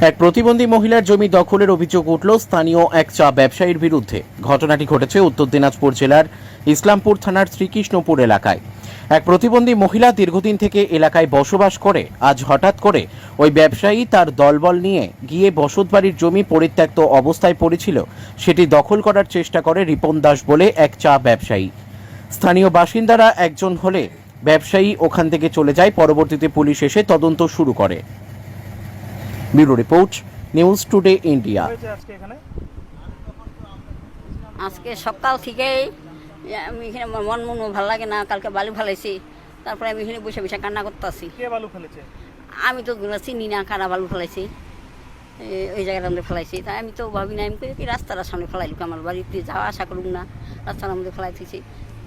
এক প্রতিবন্ধী মহিলার জমি দখলের অভিযোগ উঠল স্থানীয় এক চা ব্যবসায়ীর বিরুদ্ধে। ঘটনাটি ঘটেছে উত্তর দিনাজপুর জেলার ইসলামপুর থানার শ্রীকৃষ্ণপুর এলাকায়। এক প্রতিবন্ধী মহিলা দীর্ঘদিন থেকে এলাকায় বসবাস করে, আজ হঠাৎ করে ওই ব্যবসায়ী তার দলবল নিয়ে গিয়ে বসতবাড়ির জমি পরিত্যক্ত অবস্থায় পড়েছিল। সেটি দখল করার চেষ্টা করে রিপন দাস বলে এক চা ব্যবসায়ী। স্থানীয় বাসিন্দারা একজন হলে ব্যবসায়ী ওখান থেকে চলে যায়, পরবর্তীতে পুলিশ এসে তদন্ত শুরু করে। Bureau report news today India. আজকে সকাল থেকেই আমি এখানে মন মন ভালো লাগে না কালকে বালু ফেলাইছি তারপরে আমি এখানে বসে বসে কান্না করতেছি। কে বালু ফেলেছে? আমি তো চিনি না কারা বালু ফেলাইছি ওই জায়গাটার মধ্যে ফেলাইছি তাই আমি তো ভাবি না আমি কি রাস্তার সামনে ফেলাইলুক আমার বাড়িতে যাওয়া আশা করুক না রাস্তার মধ্যে ফেলাইতেছি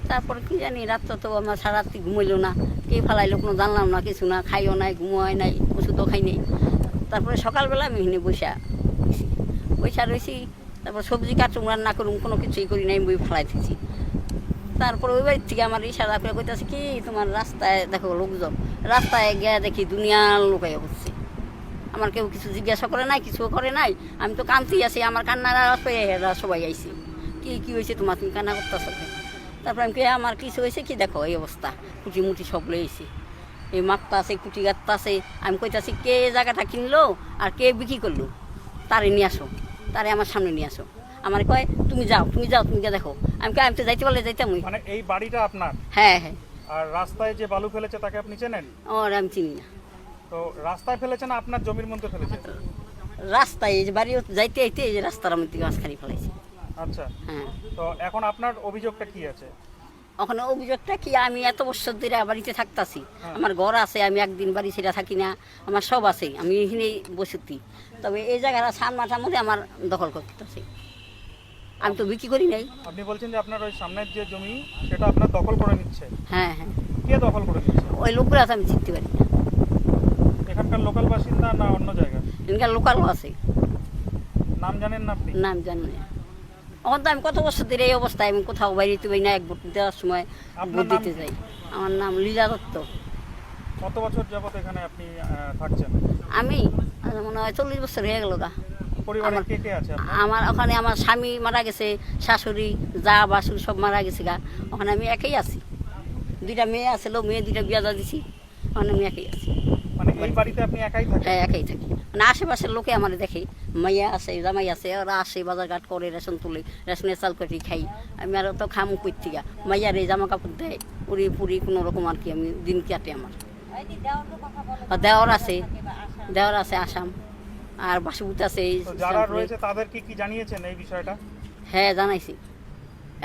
তারপর কি জানি রাত্রে তো আমার সারা রাত্রি ঘুমাইলো না কে ফেলাইলো কোনো জানলাম না কিছু না খাইও নাই ঘুমোয় নাই ওষুধও খাই নাই। তারপরে সকালবেলা আমি রইছি। বসা রয়েছি, তারপর সবজি কাটুম, রান্না করুম, কোনো কিছুই করি নাই, বই ফেলাইতেছি তারপর ওই বাড়ির থেকে আমার ইশারা করে কইতাছে কি, তোমার রাস্তায় দেখো লোকজন, রাস্তায় গিয়ে দেখি দুনিয়ার লোকাই হচ্ছে আমার কেউ কিছু জিজ্ঞাসা করে নাই কিছু করে নাই, আমি তো কান্তি আছি, আমার কান্নার সবাই আইছি। কি কি হয়েছে তোমার, তুমি কান্না করতেছ তারপর আমি কে আমার কিছু হয়েছে কি, দেখো এই অবস্থা কুটি মুটি সব লইছি। এই মাপটা আছে কুটি গাত্তা আছে আমি কইতাছি কে জায়গাটা কিনলো আর কে বিক্রি করল? তারে নিয়ে আসো তারে আমার সামনে নিয়ে আসো। আমার কয় তুমি যাও তুমি যাও তুমি গিয়ে দেখো। আমি কই আমি তো যাইতে পারলে যাইতাম মানে এই বাড়িটা আপনার? হ্যাঁ হ্যাঁ। আর রাস্তায় যে বালু ফেলেছে তাকে আপনি চেনেন? ওর আমি চিনি না। তো রাস্তায় ফেলেছে না আপনার জমির মধ্যে ফেলেছে? রাস্তায় এই যে বাড়ি যাইতে যাইতে এই যে রাস্তার মধ্যে মাঝখানে ফেলাইছি। আচ্ছা। হ্যাঁ। তো এখন আপনার অভিযোগটা কি আছে? ওখানে অভিযোগটা কি আমি এত বছর ধরে বাড়িতে থাকতাছি। আমার ঘর আছে আমি একদিন বাড়ি ছেড়ে থাকি না আমার সব আছে আমি এখানেই বসতি। তবে এই জায়গাটা সান মাথার মধ্যে আমার দখল করতেছে। আমি তো বিক্রি করি নাই। আপনি বলছেন যে আপনার ওই সামনের যে জমি সেটা আপনার দখল করে নিচ্ছে। হ্যাঁ হ্যাঁ। কে দখল করে নিচ্ছে? ওই লোকগুলো আছে আমি চিনতে পারি না। এখানকার লোকাল বাসিন্দা না অন্য জায়গা এখানকার লোকালও আছে। নাম জানেন না আপনি? নাম জানি না। এখন তো আমি কত বছর ধরে এই অবস্থায় আমি কোথাও বাইরে পাই না এক ভোট দেওয়ার সময় ভোট দিতে যাই। আমার নাম লীলা দত্ত। কত বছর যাবত এখানে আপনি থাকছেন? আমি? মনে হয় চল্লিশ বছর হয়ে গেল গা। পরিবারে আমার- আছে ওখানে আমার স্বামী মারা গেছে শাশুড়ি যা বাসুর সব মারা গেছে গা। ওখানে আমি একাই আছি। দুইটা মেয়ে আছিল মেয়ে দুইটা বিয়া দিছি। ওখানে আমি একাই আছি। মানে এই বাড়িতে আপনি একাই থাকেন? হ্যাঁ একাই থাকি। মানে আশেপাশের লোকে আমার দেখে মাইয়া আছে জামাই আছে ওরা আসে বাজার ঘাট করে রেশন তুলে রেশনের চাল কেটে খাই। আমি আর তো খামু করতে মাইয়ার এই জামা কাপড় দেয় পুরি পুরি কোনো রকম আর কি আমি দিন কাটে আমার। দেওয়ার আছে দেওয়ার আছে আসাম। আর বাসুপুত আছে যারা রয়েছে তাদেরকে কি জানিয়েছেন এই বিষয়টা? হ্যাঁ জানাইছি।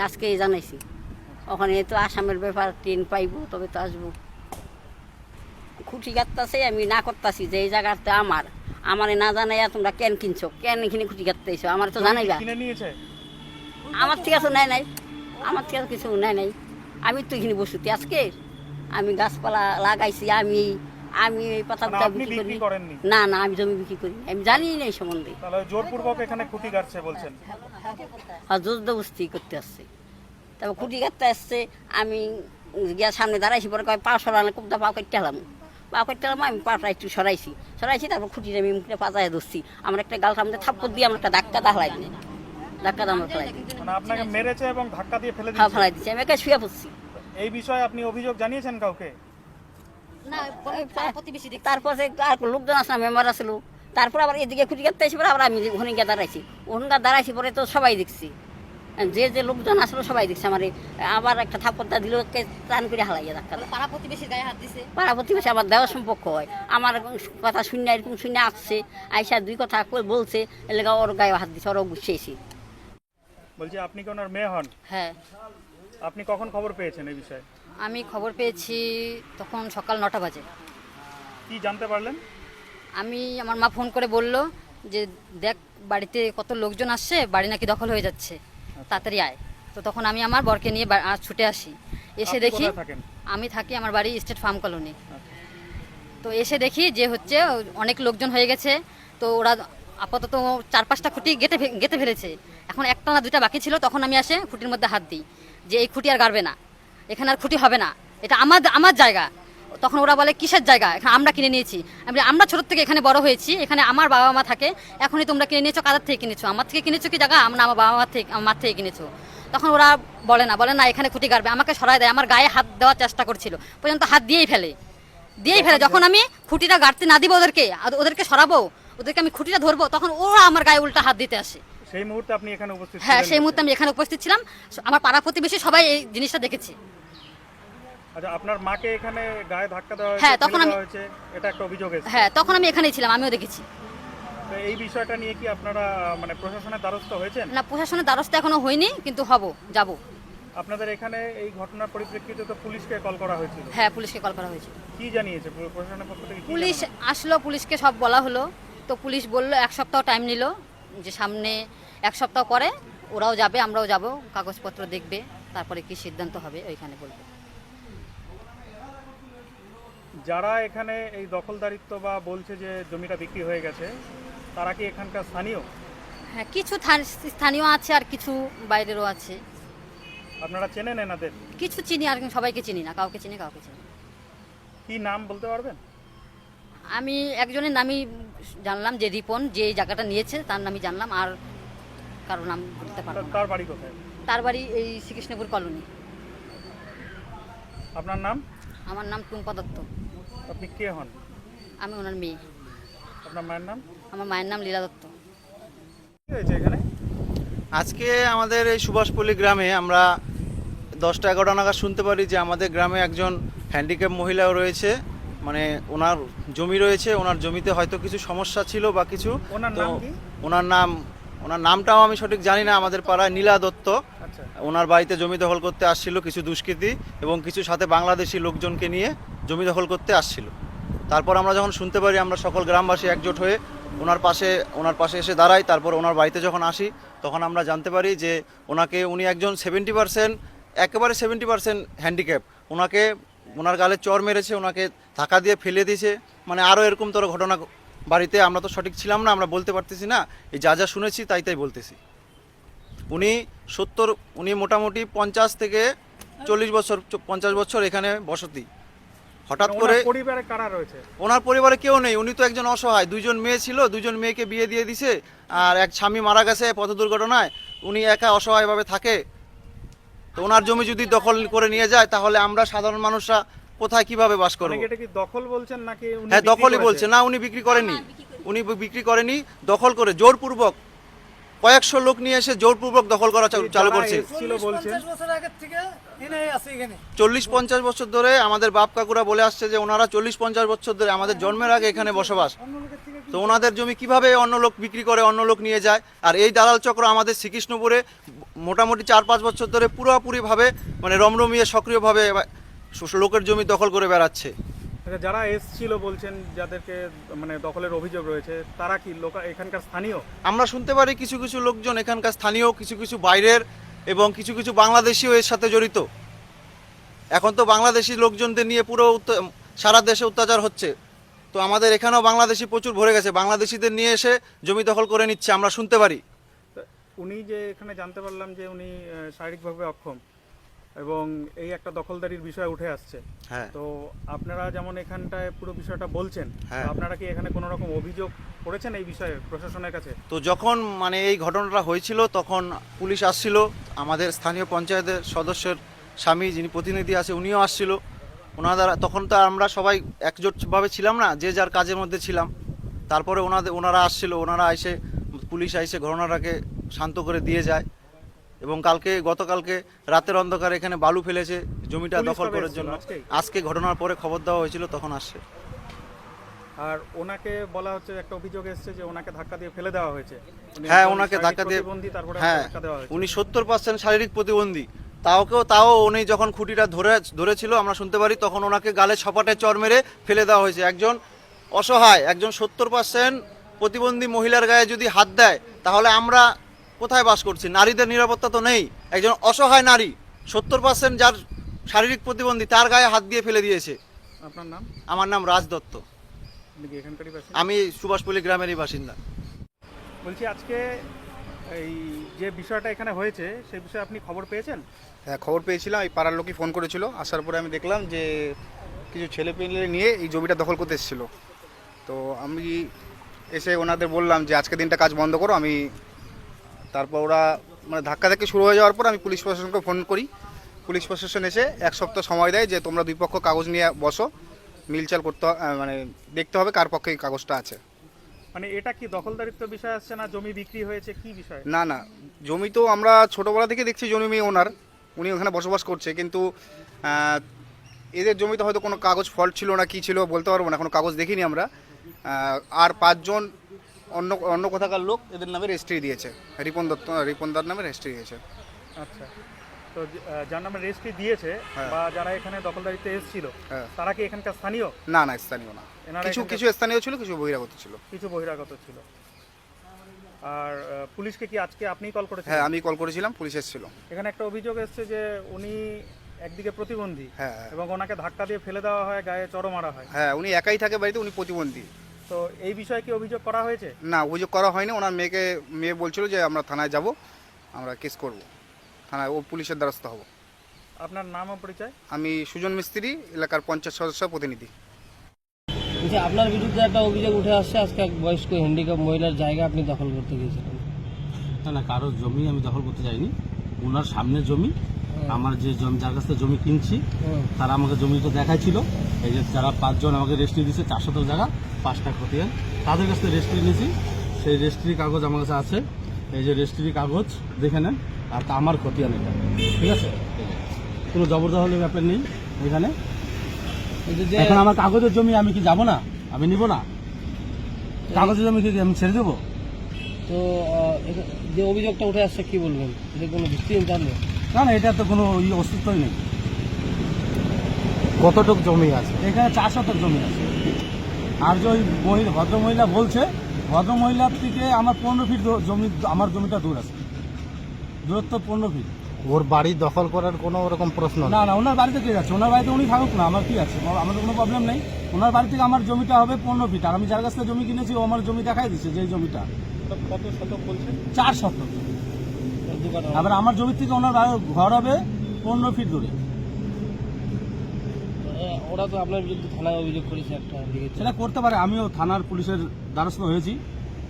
আজকেই জানাইছি। ওখানে তো আসামের ব্যাপার ট্রেন পাইব তবে তো আসব। খুঁটি গাত্তাছে আমি না করতাছি যে এই জায়গাটা আমার। আমারে না জানাইয়া তোমরা কেন কিনছো? কেন এখানে খুঁটি গাত্তাইছো আমার তো জানাইবা। আমার থেকে তো নেয় নাই। আমার থেকে তো কিছু নেয় নাই। আমি তো এখানে বসুতি। আজকে আমি গাছপালা লাগাইছি আমি আমি এই পাতা মানে বিক্রি করি। না না আমি জমি বিক্রি করি আমি জানি না এই সম্বন্ধে। জোরপূর্বক এখানে খুঁটি গাড়ছে বলছেন। আর জোরদবস্তি করতে আসছে। তারপর খুঁটি কাটতে আসছে আমি গিয়া সামনে দাঁড়াইছি পরে কয় পা সরালে কুপটা পা কাটতে হলাম কাটতে হলাম আমি পাটা একটু সরাইছি। সরাইছি তারপর খুঁটিটা আমি মুখটা পাতায় ধরছি। আমার একটা গাল সামনে থাপ্পড় দিয়ে আমার একটা ধাক্কা দাহলাই দিই ধাক্কা দাম ফেলাই দিই মানে আপনাকে মেরেছে এবং ধাক্কা দিয়ে ফেলে হ্যাঁ দিয়েছে? ফেলাই দিচ্ছি আমি একা শুয়ে পড়ছি। এই বিষয়ে আপনি অভিযোগ জানিয়েছেন কাউকে? তারপর সে আর লোকজন আসলাম মেম্বার আসলো তারপর আবার এদিকে খুঁটি কাটতে এসে পরে আবার আমি ওখানে গিয়ে দাঁড়াইছি। ওখানকার দাঁড়াইছি পরে তো সবাই দেখছি। যে যে লোকজন আসলো সবাই দেখছে আমার আবার একটা থাপ্পড়টা দিল কে টান করে হালাইয়া ধাক্কা পাড়া প্রতিবেশীর গায়ে হাত দিছে? পাড়া প্রতিবেশী আমার দেওয়ার সম্পর্ক হয়। আমার কথা শূন্য এরকম শূন্য আসছে আইসা দুই কথা কই বলছে এলাকা ওর গায়ে হাত দিছে ওরও গুছিয়েছি বলছি আপনি কি ওনার মেয়ে হন? হ্যাঁ। আপনি কখন খবর পেয়েছেন এই বিষয়ে? আমি খবর পেয়েছি তখন সকাল নটা বাজে। কি জানতে পারলেন? আমি আমার মা ফোন করে বলল যে দেখ বাড়িতে কত লোকজন আসছে বাড়ি নাকি দখল হয়ে যাচ্ছে। তাড়াতাড়ি আয়। তো তখন আমি আমার বরকে নিয়ে ছুটে আসি। এসে দেখি আমি থাকি আমার বাড়ি স্টেট ফার্ম কলোনি তো এসে দেখি যে হচ্ছে অনেক লোকজন হয়ে গেছে। তো ওরা আপাতত চার পাঁচটা খুঁটি গেতে গেতে ফেলেছে। এখন একটা না দুইটা বাকি ছিল তখন আমি আসে খুঁটির মধ্যে হাত দিই যে এই খুঁটি আর গাড়বে না। এখানে আর খুঁটি হবে না। এটা আমার আমার জায়গা। তখন ওরা বলে কিসের জায়গা? এখানে আমরা কিনে নিয়েছি। আমি আমরা ছোট থেকে এখানে বড় হয়েছি। এখানে আমার বাবা মা থাকে। এখনই তোমরা কিনে নিয়েছো কাদের থেকে কিনেছো? আমার থেকে কিনেছো কি জায়গা? আমরা আমার বাবা মা থেকে আমার মার থেকে কিনেছো। তখন ওরা বলে না বলে না এখানে খুঁটি গাড়বে আমাকে সরাই দেয় আমার গায়ে হাত দেওয়ার চেষ্টা করছিল। পর্যন্ত হাত দিয়েই ফেলে। দিয়েই ফেলে। যখন আমি খুঁটিটা গাড়তে না দিব ওদেরকে আর ওদেরকে সরাবো ওদেরকে আমি খুঁটিটা ধরবো তখন ওরা আমার গায়ে উল্টা হাত দিতে আসে। সেই মুহূর্তে আপনি এখানে উপস্থিত হ্যাঁ সেই মুহূর্তে আমি এখানে উপস্থিত ছিলাম। আমার পাড়া প্রতিবেশী সবাই এই জিনিসটা দেখেছি। আচ্ছা আপনার মাকে এখানে গায়ে ধাক্কা দেওয়া হয়েছে হ্যাঁ, তখন আমি- হয়েছে এটা একটা অভিযোগ এসেছে। হ্যাঁ তখন আমি এখানেই ছিলাম আমিও দেখেছি। তো এই বিষয়টা নিয়ে কি আপনারা মানে প্রশাসনের দ্বারস্থ হয়েছেন? না প্রশাসনের দ্বারস্থ এখনও হয়নি কিন্তু হব যাব। আপনাদের এখানে এই ঘটনার পরিপ্রেক্ষিতে তো পুলিশকে কল করা হয়েছিল। হ্যাঁ পুলিশকে কল করা হয়েছে কি জানিয়েছে? প্রশাসনের পক্ষ থেকে পুলিশ আসলো পুলিশকে সব বলা হলো। তো পুলিশ বলল এক সপ্তাহ টাইম নিল যে সামনে এক সপ্তাহ পরে ওরাও যাবে আমরাও যাব কাগজপত্র দেখবে তারপরে কি সিদ্ধান্ত হবে ওইখানে বলবে। যারা এখানে এই দখলদারিত্ব বা বলছে যে জমিটা বিক্রি হয়ে গেছে তারা কি এখানকার স্থানীয়? হ্যাঁ কিছু থান- স্থানীয় আছে আর কিছু বাইরেরও আছে। আপনারা চেনেন এনাদের? কিছু চিনি আর সবাইকে চিনি না কাউকে চিনি কাউকে চিনি না। কি নাম বলতে পারবেন? আমি একজনের নামই জানলাম যে রিপন যে জায়গাটা নিয়েছে তার নামই জানলাম আর কারও নাম বলতে পারব না। তার বাড়ি কোথায়? তার বাড়ি এই শ্রীকৃষ্ণপুর কলোনি। আপনার নাম? আমার নাম টুম্পা দত্ত। আপনি কে হন? আমি ওনার মেয়ে। আপনার মায়ের নাম? আমার মায়ের নাম লীলা দত্ত। কি হয়েছে এখানে? আজকে আমাদের এই সুভাষপল্লী গ্রামে আমরা দশটা এগারোটা নাগাদ শুনতে পারি যে আমাদের গ্রামে একজন হ্যান্ডিক্যাপ মহিলাও রয়েছে। মানে ওনার জমি রয়েছে ওনার জমিতে হয়তো কিছু সমস্যা ছিল বা কিছু। ওনার নাম ওনার নাম ওনার নামটাও আমি সঠিক জানি না আমাদের পাড়ায় নীলা দত্ত। ওনার বাড়িতে জমি দখল করতে আসছিল কিছু দুষ্কৃতী এবং কিছু সাথে বাংলাদেশি লোকজনকে নিয়ে জমি দখল করতে আসছিল। তারপর আমরা যখন শুনতে পারি, আমরা সকল গ্রামবাসী একজোট হয়ে ওনার পাশে ওনার পাশে এসে দাঁড়াই, তারপর ওনার বাড়িতে যখন আসি, তখন আমরা জানতে পারি যে ওনাকে উনি একজন সেভেন্টি পার্সেন্ট একেবারে সেভেন্টি পার্সেন্ট হ্যান্ডিক্যাপ ওনাকে, ওনার গালে চর মেরেছে, ওনাকে ধাক্কা দিয়ে ফেলে দিয়েছে। মানে আরও এরকম তোর ঘটনা বাড়িতে আমরা তো সঠিক ছিলাম না, আমরা বলতে পারতেছি না। এই যা যা শুনেছি, তাই তাই বলতেছি। উনি সত্তর উনি মোটামুটি পঞ্চাশ থেকে চল্লিশ বছর পঞ্চাশ বছর এখানে বসতি। হঠাৎ মানে করে ওনার পরিবারে কারা রয়েছে? ওনার পরিবারে কেউ নেই উনি তো একজন অসহায়। দুজন মেয়ে ছিল দুজন মেয়েকে বিয়ে দিয়ে দিছে আর এক স্বামী মারা গেছে পথ দুর্ঘটনায় উনি একা অসহায়ভাবে থাকে। তো ওনার জমি যদি দখল করে নিয়ে যায় তাহলে আমরা সাধারণ মানুষরা কোথায় কীভাবে বাস করব? এটা কি দখল বলছেন নাকি হ্যাঁ দখলই? বলছে। না উনি বিক্রি করেনি। উনি বিক্রি করেনি দখল করে জোরপূর্বক। কয়েকশো লোক নিয়ে এসে জোরপূর্বক দখল করা চালু করছে। চল্লিশ পঞ্চাশ বছর ধরে আমাদের বাপ কাকুরা বলে আসছে যে ওনারা চল্লিশ পঞ্চাশ বছর ধরে আমাদের জন্মের আগে এখানে বসবাস। তো ওনাদের জমি কীভাবে অন্য লোক বিক্রি করে অন্য লোক নিয়ে যায়? আর এই দালাল চক্র আমাদের শ্রীকৃষ্ণপুরে মোটামুটি চার পাঁচ বছর ধরে পুরোপুরিভাবে মানে রমরমিয়ে সক্রিয়ভাবে লোকের জমি দখল করে বেড়াচ্ছে। যারা এসছিল বলছেন যাদেরকে মানে দখলের অভিযোগ রয়েছে তারা কি লোক এখানকার স্থানীয়? আমরা শুনতে পারি কিছু কিছু লোকজন এখানকার স্থানীয় কিছু কিছু বাইরের এবং কিছু কিছু বাংলাদেশিও এর সাথে জড়িত। এখন তো বাংলাদেশি লোকজনদের নিয়ে পুরো সারা দেশে অত্যাচার হচ্ছে। তো আমাদের এখানেও বাংলাদেশি প্রচুর ভরে গেছে। বাংলাদেশিদের নিয়ে এসে জমি দখল করে নিচ্ছে আমরা শুনতে পারি। উনি যে এখানে জানতে পারলাম যে উনি শারীরিকভাবে অক্ষম এবং এই একটা দখলদারির বিষয় উঠে আসছে। হ্যাঁ। তো আপনারা যেমন এখানটায় পুরো বিষয়টা বলছেন হ্যাঁ। আপনারা কি এখানে কোনো রকম অভিযোগ করেছেন এই বিষয়ে প্রশাসনের কাছে? তো যখন মানে এই ঘটনাটা হয়েছিল তখন পুলিশ আসছিল আমাদের স্থানীয় পঞ্চায়েতের সদস্যের স্বামী যিনি প্রতিনিধি আছে উনিও আসছিল। ওনাদের তখন তো আমরা সবাই একজোটভাবে ছিলাম না যে যার কাজের মধ্যে ছিলাম। তারপরে ওনাদের ওনারা আসছিল ওনারা এসে পুলিশ এসে ঘটনাটাকে শান্ত করে দিয়ে যায়। এবং কালকে গতকালকে রাতের অন্ধকারে এখানে বালু ফেলেছে জমিটা দখল করার জন্য। আজকে? ঘটনার পরে খবর দেওয়া হয়েছিল তখন আসছে। আর ওনাকে বলা হচ্ছে একটা অভিযোগ এসেছে যে ওনাকে ধাক্কা দিয়ে ফেলে দেওয়া হয়েছে। হ্যাঁ ওনাকে ধাক্কা দিয়ে তারপরে হ্যাঁ উনি সত্তর পার্সেন্ট শারীরিক প্রতিবন্ধী। তাওকেও তাও উনি যখন খুঁটিটা ধরে ধরেছিল আমরা শুনতে পারি তখন ওনাকে গালে ছপাটে চর মেরে ফেলে দেওয়া হয়েছে। একজন অসহায় একজন সত্তর পার্সেন্ট প্রতিবন্ধী মহিলার গায়ে যদি হাত দেয় তাহলে আমরা কোথায় বাস করছি? নারীদের নিরাপত্তা তো নেই। একজন অসহায় নারী সত্তর পার্সেন্ট যার শারীরিক প্রতিবন্ধী তার গায়ে হাত দিয়ে ফেলে দিয়েছে। আপনার নাম? আমার নাম রাজ দত্ত। আপনি কি এখানকারই বাসিন্দা? আমি সুভাষপল্লী গ্রামেরই বাসিন্দা। বলছি আজকে এই যে বিষয়টা এখানে হয়েছে সেই বিষয়ে আপনি খবর পেয়েছেন? হ্যাঁ খবর পেয়েছিলাম। এই পাড়ার লোকই ফোন করেছিল। আসার পরে আমি দেখলাম যে কিছু ছেলে পেলে নিয়ে এই জমিটা দখল করতে এসেছিল। তো আমি এসে ওনাদের বললাম যে আজকে দিনটা কাজ বন্ধ করো আমি তারপর ওরা মানে ধাক্কা ধাক্কি শুরু হয়ে যাওয়ার পর আমি পুলিশ প্রশাসনকে ফোন করি। পুলিশ প্রশাসন এসে এক সপ্তাহ সময় দেয় যে তোমরা দুই পক্ষ কাগজ নিয়ে বসো মিলচাল করতে মানে দেখতে হবে কার পক্ষে এই কাগজটা আছে। মানে এটা কি দখলদারিত্ব বিষয় আসছে না জমি বিক্রি হয়েছে কি বিষয়? না না জমি তো আমরা ছোটোবেলা থেকে দেখছি জমি ওনার উনি ওখানে বসবাস করছে কিন্তু এদের জমিতে হয়তো কোনো কাগজ ফল্ট ছিল না কি ছিল বলতে পারব না কোনো কাগজ দেখিনি আমরা। আর পাঁচজন অন্য অন্য কোথাকার লোক এদের নামে রেজিস্ট্রি দিয়েছে। রিপন দত্ত রিপন দার নামে রেজিস্ট্রি দিয়েছে। আচ্ছা। তো যার নামে রেজিস্ট্রি দিয়েছে হ্যাঁ। বা যারা এখানে দখলদারিতে এসেছিল হ্যাঁ। তারা কি এখানকার স্থানীয়? না না স্থানীয় না। কিছু কিছু স্থানীয় ছিল কিছু বহিরাগত ছিল। কিছু বহিরাগত ছিল। আর পুলিশকে কি আজকে আপনিই কল করেছেন হ্যাঁ আমি কল করেছিলাম পুলিশ এসেছিল। এখানে একটা অভিযোগ এসেছে যে উনি একদিকে প্রতিবন্ধী হ্যাঁ হ্যাঁ। এবং ওনাকে ধাক্কা দিয়ে ফেলে দেওয়া হয় গায়ে চড় মারা হয়। হ্যাঁ উনি একাই থাকে বাড়িতে উনি প্রতিবন্ধী। তো এই বিষয়ে কি অভিযোগ করা হয়েছে? না অভিযোগ করা হয়নি। ওনার মেয়েকে মেয়ে বলছিল যে আমরা থানায় যাব আমরা কেস করব। থানায় ও পুলিশের দ্বারস্থ হব। আপনার নাম ও পরিচয়? আমি সুজন মিস্ত্রি এলাকার পঞ্চায়েত সদস্য প্রতিনিধি। বলছি আপনার বিরুদ্ধে একটা অভিযোগ উঠে আসছে। আজকে এক বয়স্ক হ্যান্ডিক্যাপ মহিলার জায়গা আপনি দখল করতে গিয়েছিলেন। না না কারোর জমি আমি দখল করতে যাইনি। ওনার সামনে জমি আমার যে জমি যার কাছ থেকে জমি কিনছি তারা আমাকে জমিটা দেখাইছিল। এই যে যারা পাঁচজন আমাকে রেজিস্ট্রি দিচ্ছে চারশো জায়গা পাঁচটা খতিয়ান তাদের কাছ থেকে রেজিস্ট্রি নিয়েছি। সেই রেজিস্ট্রি কাগজ আমার কাছে আছে। এই যে রেজিস্ট্রি কাগজ দেখে নেন। আর তা আমার খতিয়ান এটা। ঠিক আছে? কোনো জবরদখলের ব্যাপার নেই এখানে। এখন আমার কাগজের জমি আমি কি যাব না? আমি নিব না? কাগজের জমি কি আমি ছেড়ে দেবো? তো যে অভিযোগটা উঠে আসছে কি বলবেন? এটা কোনো ভিত্তিহীন তাহলে না না এটা তো কোনো অস্তিত্বই নেই। কতটুক জমি আছে? এখানে চার শতক জমি আছে। আর যে ওই মহিলা ভদ্রমহিলা বলছে ভদ্রমহিলার থেকে আমার পনেরো ফিট জমি আমার জমিটা দূর আছে। দূরত্ব পনেরো ফিট। ওর বাড়ি দখল করার কোনো রকম প্রশ্ন না না ওনার বাড়িতে কে যাচ্ছে ওনার বাড়িতে উনি থাকুক না আমার কি আছে? আমার- কোনো প্রবলেম নেই। ওনার বাড়ি থেকে আমার জমিটা হবে পনেরো ফিট। আর আমি যার কাছ থেকে জমি কিনেছি ও আমার জমি দেখাই দিচ্ছে যে জমিটা। কত শতক বলছে চার শতক। আবার আমার জমি থেকে ওনার ঘর হবে পনেরো ফিট দূরে। ওরা তো আপনার বিরুদ্ধে থানায় অভিযোগ করেছে একটা সেটা করতে পারে আমিও থানার পুলিশের দ্বারস্থ হয়েছি।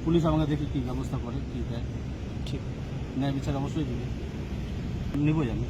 পুলিশ আমাকে দেখি কী ব্যবস্থা করে কী দেয়। ঠিক। ন্যায় বিচার অবশ্যই দেবে। নিবই আমি।